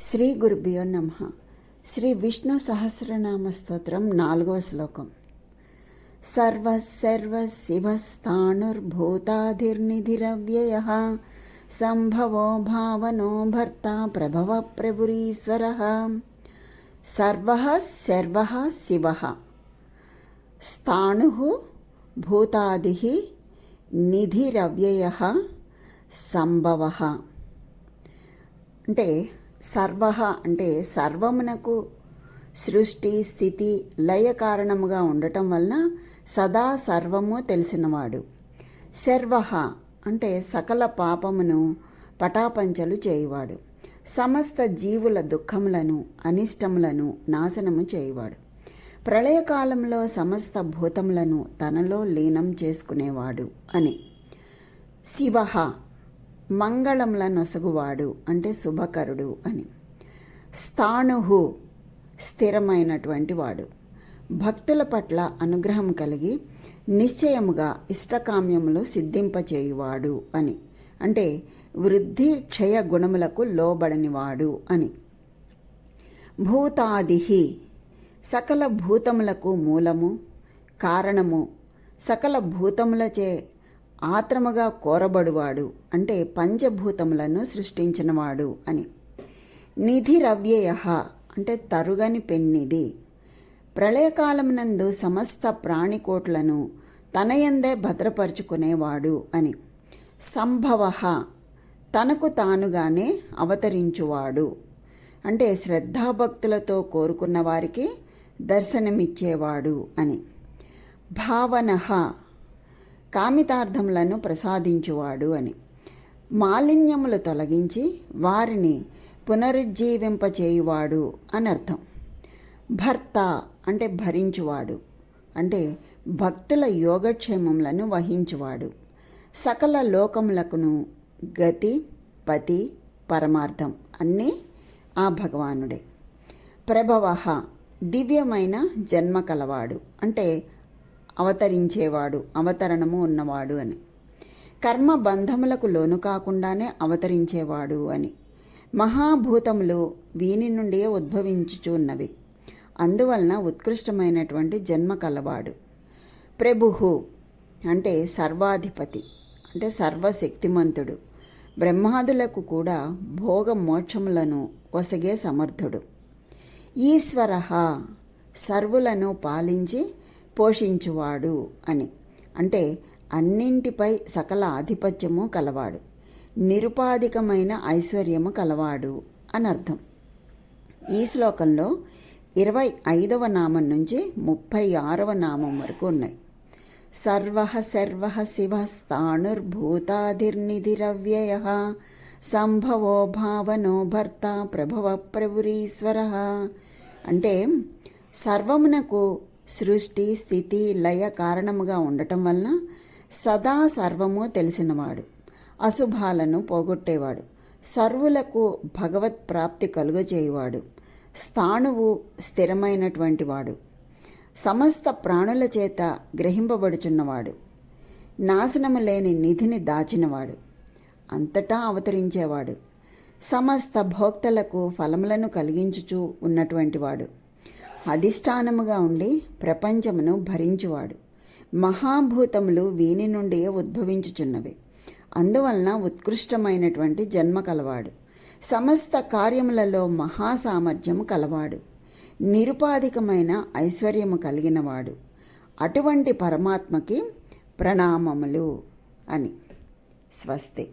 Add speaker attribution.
Speaker 1: శ్రీ గురుభ్యో నమ. శ్రీ విష్ణు సహస్రనామ స్తోత్రం నాలుగవ శ్లోకం. సర్వ సర్వ శివస్థాణుర్భూతాధిర్నిధిరవ్యయ సంభవో భావనో భర్త ప్రభవ ప్రభురీశ్వర. సర్వ సర్వ శివ. స్థాణు భూతాది నిధిరవ్యయ. సంభవ. అంటే సర్వ అంటే సర్వమునకు సృష్టి స్థితి లయ కారణముగా ఉండటం వలన సదా సర్వము తెలిసినవాడు. శర్వ అంటే సకల పాపమును పటాపంచలు చేయువాడు. సమస్త జీవుల దుఃఖములను అనిష్టములను నాశనము చేయువాడు. ప్రళయకాలంలో సమస్త భూతములను తనలో లీనం చేసుకునేవాడు అని. శివ మంగళముల నొసగువాడు అంటే శుభకరుడు అని. స్థాణుహు స్థిరమైనటువంటి వాడు భక్తుల పట్ల అనుగ్రహం కలిగి నిశ్చయముగా ఇష్టకామ్యములు సిద్ధింపచేయువాడు అని. అంటే వృద్ధి క్షయ గుణములకు లోబడనివాడు అని. భూతాదిహి సకల భూతములకు మూలము కారణము సకల భూతములచే ఆత్రముగా కోరబడువాడు అంటే పంచభూతములను సృష్టించినవాడు అని. నిధిరవ్యయ అంటే తరుగని పెన్నిది ప్రళయకాలమునందు సమస్త ప్రాణికోట్లను తనయందే భద్రపరుచుకునేవాడు అని. సంభవ తనకు తానుగానే అవతరించువాడు అంటే శ్రద్ధాభక్తులతో కోరుకున్న వారికి దర్శనమిచ్చేవాడు అని. భావన కామితార్థములను ప్రసాదించువాడు అని. మాలిన్యములు తొలగించి వారిని పునరుజ్జీవింపచేయువాడు అని అర్థం భర్త అంటే భరించువాడు అంటే భక్తుల యోగక్షేమములను వహించువాడు. సకల లోకములకును గతి పతి పరమార్థం అన్నీ ఆ భగవానుడే. ప్రభవ దివ్యమైన జన్మ కలవాడు అంటే అవతరించేవాడు అవతరణము ఉన్నవాడు అని. కర్మ బంధములకు లోను కాకుండానే అవతరించేవాడు అని. మహాభూతములు వీని నుండియే ఉద్భవించుచున్నవి. అందువలన ఉత్కృష్టమైనటువంటి జన్మ కలవాడు. ప్రభుహు అంటే సర్వాధిపతి అంటే సర్వశక్తిమంతుడు. బ్రహ్మాదులకు కూడా భోగ మోక్షములను ఒసగే సమర్థుడు. ఈశ్వర సర్వులను పాలించి పోషించువాడు అని. అంటే అన్నింటిపై సకల ఆధిపత్యము కలవాడు. నిరుపాధికమైన ఐశ్వర్యము కలవాడు అని అర్థం ఈ శ్లోకంలో ఇరవై ఐదవ నామం నుంచి ముప్పై ఆరవ నామం వరకు ఉన్నాయి. సర్వ సర్వ శివ స్థాణుర్భూతాధిర్నిధిరవ్యయ సంభవో భావనో భర్త ప్రభవ ప్రభురీశ్వర అంటే సర్వమునకు సృష్టి స్థితి లయ కారణముగా ఉండటం వలన సదా సర్వము తెలిసినవాడు. అశుభాలను పోగొట్టేవాడు. సర్వులకు భగవత్ ప్రాప్తి కలుగజేయువాడు. స్థాణువు స్థిరమైనటువంటి వాడు సమస్త ప్రాణుల చేత గ్రహింపబడుచున్నవాడు. నాశనము లేని నిధిని దాచినవాడు. అంతటా అవతరించేవాడు. సమస్త భోక్తలకు ఫలములను కలిగించుచూ ఉన్నటువంటి వాడు అధిష్టానముగా ఉండి ప్రపంచమును భరించువాడు. మహాభూతములు వీని నుండి ఉద్భవించుచున్నవి. అందువలన ఉత్కృష్టమైనటువంటి జన్మ కలవాడు. సమస్త కార్యములలో మహాసామర్థ్యము కలవాడు. నిరుపాధికమైన ఐశ్వర్యము కలిగినవాడు. అటువంటి పరమాత్మకి ప్రణామములు అని. స్వస్తి.